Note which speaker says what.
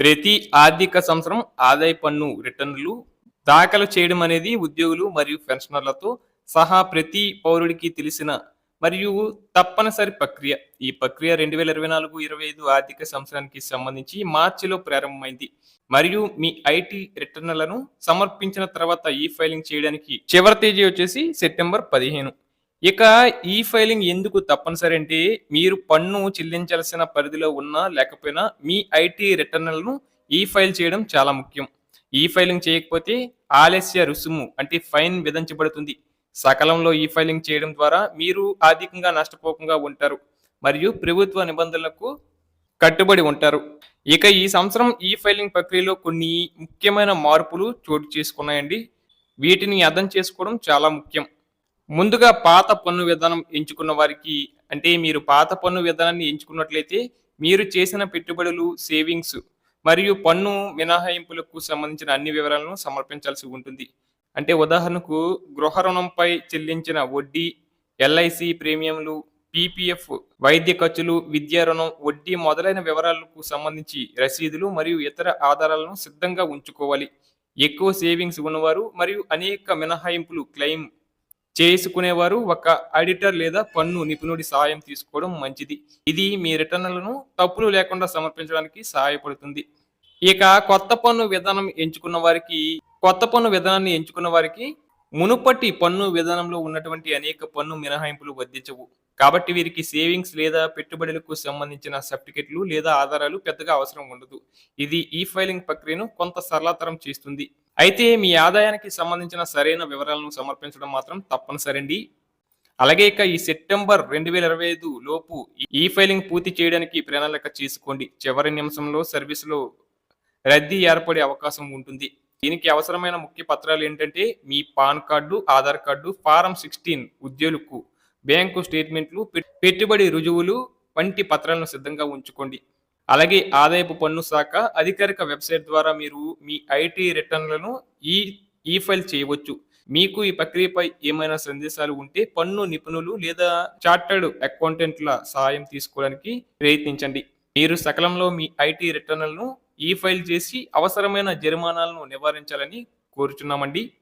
Speaker 1: ప్రతి ఆర్థిక సంవత్సరం ఆదాయ పన్ను రిటర్నులు దాఖలు చేయడం అనేది ఉద్యోగులు మరియు పెన్షనర్లతో సహా ప్రతి పౌరుడికి తెలిసిన మరియు తప్పనిసరి ప్రక్రియ. ఈ ప్రక్రియ రెండు వేల ఇరవై నాలుగు ఇరవై ఐదు ఆర్థిక సంవత్సరానికి సంబంధించి మార్చిలో ప్రారంభమైంది. మరియు మీ ఐటీ రిటర్నులను సమర్పించిన తర్వాత ఈ ఫైలింగ్ చేయడానికి చివరి తేదీ వచ్చేసి సెప్టెంబర్ పదిహేను. ఇక ఈ ఫైలింగ్ ఎందుకు తప్పనిసరి అంటే మీరు పన్ను చెల్లించాల్సిన పరిధిలో ఉన్నా లేకపోయినా మీ ఐటీ రిటర్న్లను ఈ ఫైల్ చేయడం చాలా ముఖ్యం. ఈ ఫైలింగ్ చేయకపోతే ఆలస్య రుసుము అంటే ఫైన్ విధించబడుతుంది. సకాలంలో ఈ ఫైలింగ్ చేయడం ద్వారా మీరు ఆర్థికంగా నష్టపోకుండా ఉంటారు మరియు ప్రభుత్వ నిబంధనలకు కట్టుబడి ఉంటారు. ఇక ఈ సంవత్సరం ఈ ఫైలింగ్ ప్రక్రియలో కొన్ని ముఖ్యమైన మార్పులు చోటు చేసుకున్నాయండి. వీటిని అర్థం చేసుకోవడం చాలా ముఖ్యం. ముందుగా పాత పన్ను విధానం ఎంచుకున్న వారికి అంటే మీరు పాత పన్ను విధానాన్ని ఎంచుకున్నట్లయితే మీరు చేసిన పెట్టుబడులు సేవింగ్స్ మరియు పన్ను మినహాయింపులకు సంబంధించిన అన్ని వివరాలను సమర్పించాల్సి ఉంటుంది. అంటే ఉదాహరణకు గృహ రుణంపై చెల్లించిన వడ్డీ ఎల్ఐసి ప్రీమియంలు పీపీఎఫ్ వైద్య ఖర్చులు విద్యా రుణం వడ్డీ మొదలైన వివరాలకు సంబంధించి రసీదులు మరియు ఇతర ఆధారాలను సిద్ధంగా ఉంచుకోవాలి. ఎక్కువ సేవింగ్స్ ఉన్నవారు మరియు అనేక మినహాయింపులు క్లెయిమ్ చేసుకునేవారు ఒక ఆడిటర్ లేదా పన్ను నిపుణుడి సహాయం తీసుకోవడం మంచిది. ఇది మీ రిటర్నులను తప్పులు లేకుండా సమర్పించడానికి సహాయపడుతుంది. ఇక కొత్త పన్ను విధానం ఎంచుకున్న వారికి కొత్త పన్ను విధానాన్ని ఎంచుకున్న వారికి మునుపటి పన్ను విధానంలో ఉన్నటువంటి అనేక పన్ను మినహాయింపులు వర్తించవు కాబట్టి వీరికి సేవింగ్స్ లేదా పెట్టుబడులకు సంబంధించిన సర్టిఫికెట్లు లేదా ఆధారాలు పెద్దగా అవసరం ఉండదు. ఇది ఈ ఫైలింగ్ ప్రక్రియను కొంత సరళతరం చేస్తుంది. అయితే మీ ఆదాయానికి సంబంధించిన సరైన వివరాలను సమర్పించడం మాత్రం తప్పనిసరండి. అలాగే ఇక ఈ సెప్టెంబర్ రెండు వేల ఇరవై ఐదు లోపు ఈ ఫైలింగ్ పూర్తి చేయడానికి ప్రణాళిక చేసుకోండి. చివరి నిమిషంలో సర్వీసులో రద్దీ ఏర్పడే అవకాశం ఉంటుంది. దీనికి అవసరమైన ముఖ్య పత్రాలు ఏంటంటే మీ PAN card Aadhaar card form sixteen ఉద్యోగులకు బ్యాంకు స్టేట్మెంట్లు పెట్- పెట్టుబడి రుజువులు వంటి పత్రాలను సిద్ధంగా ఉంచుకోండి. అలాగే ఆదాయపు పన్ను శాఖ అధికారిక వెబ్సైట్ ద్వారా మీరు మీ ఐటీ రిటర్న్లను ఈ ఈ ఫైల్ చేయవచ్చు. మీకు ఈ ప్రక్రియపై ఏమైనా సందేశాలు ఉంటే పన్ను నిపుణులు లేదా చార్టర్డ్ అకౌంటెంట్ల సహాయం తీసుకోవడానికి ప్రయత్నించండి. మీరు సకాలంలో మీ ఐటీ రిటర్న్లను ఈ ఫైల్ చేసి అవసరమైన జరిమానాలను నివారించాలని కోరుచున్నామండి.